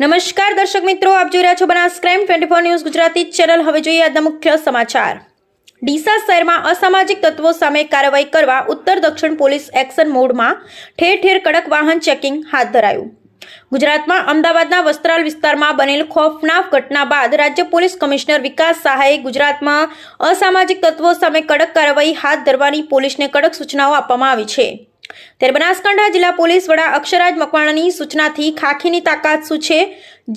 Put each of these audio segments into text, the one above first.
નમસ્કાર દર્શક મિત્રો, આપ જોઈ રહ્યા છો Banas crime twenty four news Gujarati channel. હવે જોઈએ આજના મુખ્ય સમાચાર. ડીસા શહેરમાં અસામાજિક તત્વો સામે કાર્યવાહી કરવા ઉત્તર દક્ષિણ પોલીસ એક્શન મોડમાં ઠેર ઠેર કડક વાહન ચેકિંગ હાથ ધરાયું. ગુજરાતમાં અમદાવાદના વસ્ત્રાલ વિસ્તારમાં બનેલ ખોફનાક ઘટના બાદ રાજ્ય પોલીસ કમિશનર વિકાસ સહાયે ગુજરાતમાં અસામાજિક તત્વો સામે કડક કાર્યવાહી હાથ ધરવાની પોલીસને કડક સૂચનાઓ આપવામાં આવી છે. ત્યારે બનાસકાંઠા જિલ્લા પોલીસ વડા અક્ષરાજ મકવાણાની સૂચનાથી ખાખીની તાકાત શું છે,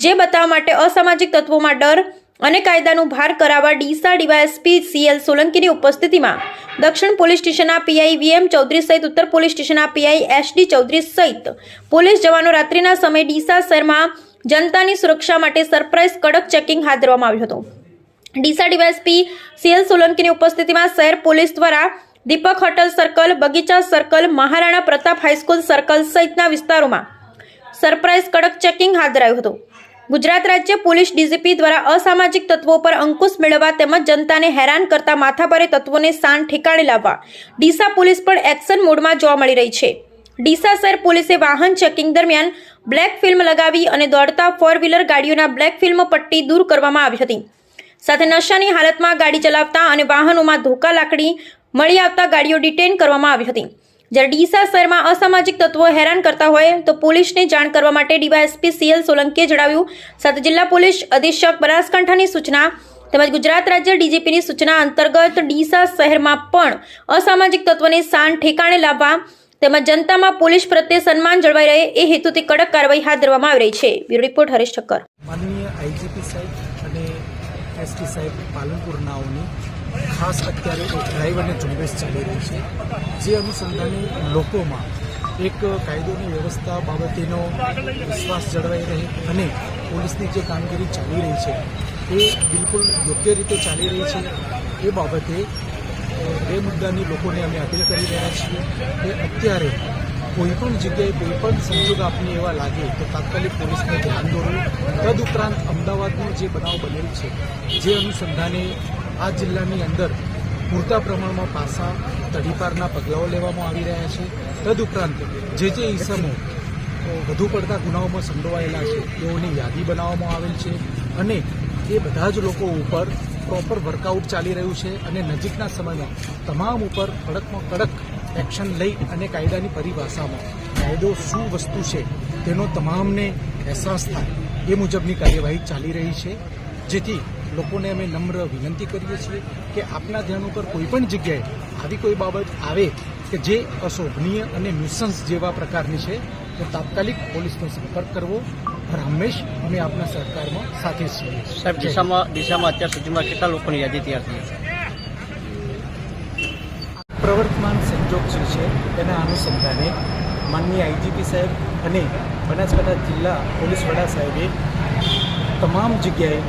જે બતાવવા માટે અસામાજિક તત્વોમાં ડર અને કાયદાનું ભાર કરાવવા ડીસા ડીવાયએસપી સીએલ સોલંકીની ઉપસ્થિતિમાં દક્ષિણ પોલીસ સ્ટેશનના પીઆઈ વીએમ ચૌધરી સહિત ઉત્તર પોલીસ સ્ટેશનના પીઆઈ એસડી ચૌધરી સહિત પોલીસ જવાનો રાત્રિના સમયે ડીસા શહેરમાં જનતાની સુરક્ષા માટે સરપ્રાઇઝ કડક ચેકિંગ હાથ ધરવામાં આવ્યું હતું. ડીસા ડીવાયએસપી સીએલ સોલંકીની ઉપસ્થિતિમાં શહેર પોલીસ દ્વારા Deepak hotel circle, Bagicha circle, Maharana Pratap high school circle સહિતના વિસ્તારોમાં સરપ્રાઇઝ કડક ચેકિંગ હાથ ધરાયું હતું. ગુજરાત રાજ્ય પોલીસ ડીજીપી દ્વારા અસામાજિક તત્વો પર અંકુશ મેળવવા તેમજ જનતાને હેરાન કરતા માથાભારે તત્વોને શાન ઠેકાણે લાવવા ડીસા પોલીસ પણ એક્શન મોડમાં જોવા મળી રહી છે. ડીસા શહેર પોલીસે વાહન ચેકિંગ દરમિયાન બ્લેક ફિલ્મ લગાવી અને દોડતા ફોર વ્હીલર ગાડીઓના બ્લેક ફિલ્મ પટ્ટી દૂર કરવામાં આવી હતી. સાથે નશાની હાલતમાં ગાડી ચલાવતા અને વાહનોમાં ધોકા લાકડી મળી આવતા ગાડીઓ ડિટેન કરવામાં આવી હતી. જ્યારે ડીસા શહેરમાં અસામાજિક તત્વો હેરાન કરતા હોય તો પોલીસને જાણ કરવા માટે ડીવાયએસપી સીએલ સોલંકીએ જણાવ્યું. સાથે જિલ્લા પોલીસ અધિક્ષક બનાસકાંઠાની સૂચના તેમજ ગુજરાત રાજ્ય ડીજીપીની સૂચના અંતર્ગત ડીસા શહેરમાં પણ અસામાજિક તત્વોને શાન ઠેકાણે લાવવા તેમજ જનતામાં પોલીસ પ્રત્યે સન્માન જળવાઈ રહે એ હેતુથી કડક કાર્યવાહી હાથ ધરવામાં આવી રહી છે. Bureau report Haresh Thakkar. ST સાહેબ પાલનપુરનાઓની ખાસ અત્યારે એક ડ્રાઈવ અને ઝુંબેશ ચાલી રહી છે. જે અનુસંધાને લોકોમાં એક કાયદોની વ્યવસ્થા બાબતેનો વિશ્વાસ જળવાઈ રહે અને પોલીસની જે કામગીરી ચાલી રહી છે, એ બિલકુલ યોગ્ય રીતે ચાલી રહી છે. એ બાબતે બે મુદ્દાની લોકોને અમે અપીલ કરી રહ્યા છીએ કે અત્યારે કોઈ પણ જગ્યાએ કોઈ પણ સંજોગ આપને એવા લાગે તો તાત્કાલિક પોલીસને ધ્યાન દોરવું. તદઉપરાંત અમદાવાદનો જે બનાવ બનેલ છે, જે અનુસંધાને આ જિલ્લાની અંદર પૂરતા પ્રમાણમાં પાસા, તડીપારના પગલાઓ લેવામાં આવી રહ્યા છે. તદઉપરાંત જે જે ઈસમો વધુ પડતા ગુનાઓમાં સંડોવાયેલા છે, તેઓની યાદી બનાવવામાં આવેલ છે અને એ બધા જ લોકો ઉપર પ્રોપર વર્કઆઉટ ચાલી રહ્યું છે અને નજીકના સમયમાં તમામ ઉપર કડકમાં કડક એક્શન લઈ અને કાયદાની પરિભાષામાં કાયદો શું વસ્તુ છે તેનો તમામને અહેસાસ થાય એ મુજબની કાર્યવાહી ચાલી રહી છે. જેથી લોકોને અમે નમ્ર વિનંતી કરીએ છીએ કે આપના ધ્યાન ઉપર કોઈ પણ જગ્યાએ આવી કોઈ બાબત આવે કે જે અશોભનીય અને ન્યુસન્સ જેવા પ્રકારની છે તો તાત્કાલિક પોલીસનો સંપર્ક કરવો પણ હંમેશ અમે આપના સહકારમાં સાથે છીએ. સાહેબ દિશામાં દિશામાં અત્યાર સુધીમાં કેટલા લોકોની યાદી તૈયાર થઈ છે? પ્રવર્તમાન જે છે તેના અનુસંધાને માનનીય આઈજીપી સાહેબ અને બનાસકાંઠા જિલ્લા પોલીસ વડા સાહેબે તમામ જગ્યાએ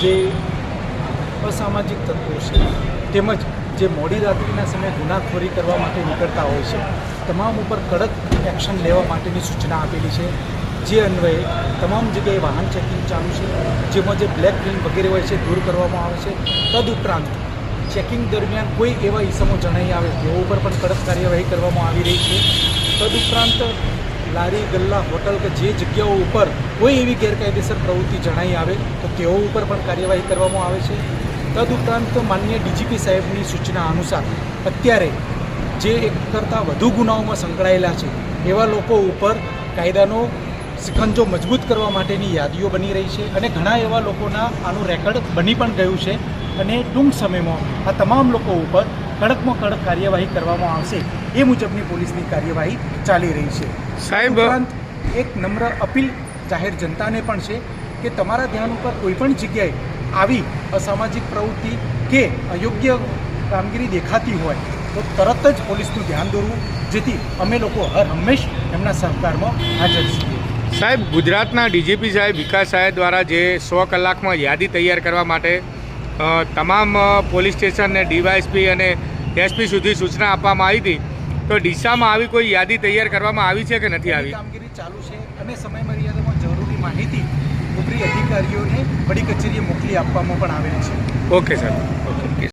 જે અસામાજિક તત્વો છે, તેમજ જે મોડી રાત્રિના સમયે ગુનાખોરી કરવા માટે નીકળતા હોય છે, તમામ ઉપર કડક એક્શન લેવા માટેની સૂચના આપેલી છે. જે અન્વયે તમામ જગ્યાએ વાહન ચેકિંગ ચાલુ છે, જેમાં જે બ્લેક ફિલ્મ વગેરે હોય છે, દૂર કરવામાં આવે છે. તદુપરાંત ચેકિંગ દરમિયાન કોઈ એવા ઈસમો જણાઈ આવે તેઓ ઉપર પણ કડક કાર્યવાહી કરવામાં આવી રહી છે. તદુપરાંત લારી, ગલ્લા, હોટલ કે જે જગ્યાઓ ઉપર કોઈ એવી ગેરકાયદેસર પ્રવૃત્તિ જણાઈ આવે, તો તેઓ ઉપર પણ કાર્યવાહી કરવામાં આવે છે. તદુપરાંત માન્ય ડીજીપી સાહેબની સૂચના અનુસાર, અત્યારે જે એક કરતાં વધુ ગુનાઓમાં સંકળાયેલા છે, એવા લોકો ઉપર કાયદાનો સિકંજો મજબૂત કરવા માટેની યાદીઓ બની રહી છે અને ઘણા એવા લોકોના આનું રેકર્ડ બની પણ ગયું છે અને ટૂંક સમયમાં આ તમામ લોકો ઉપર કડકમાં કડક કાર્યવાહી કરવામાં આવશે એ મુજબની પોલીસની કાર્યવાહી ચાલી રહી છે. સાહેબ- એક નમ્ર અપીલ જાહેર જનતાને પણ છે કે તમારા ધ્યાન ઉપર કોઈ પણ જગ્યાએ આવી અસામાજિક પ્રવૃત્તિ કે અયોગ્ય કામગીરી દેખાતી હોય તો તરત જ પોલીસનું ધ્યાન દોરવું જેથી અમે લોકો હર હંમેશ એમના સહકારમાં હાજર છીએ. સાહેબ ગુજરાતના ડીજીપી સાહેબ વિકાસ સાહેબ દ્વારા જે સો કલાકમાં યાદી તૈયાર કરવા માટે તમામ પોલીસ સ્ટેશન ને ડીવાયએસપી અને એસપી સુધી સૂચના આપવામાં આવી હતી. તો ડીસામાં આવી કોઈ યાદી તૈયાર કરવામાં આવી છે કે નથી આવી? કામગીરી ચાલુ છે અને સમય મર્યાદામાં જરૂરી માહિતી ઉપરી અધિકારીઓને વડી કચેરીએ મોકલી આપવામાં પણ આવેલ છે. Okay sir okay.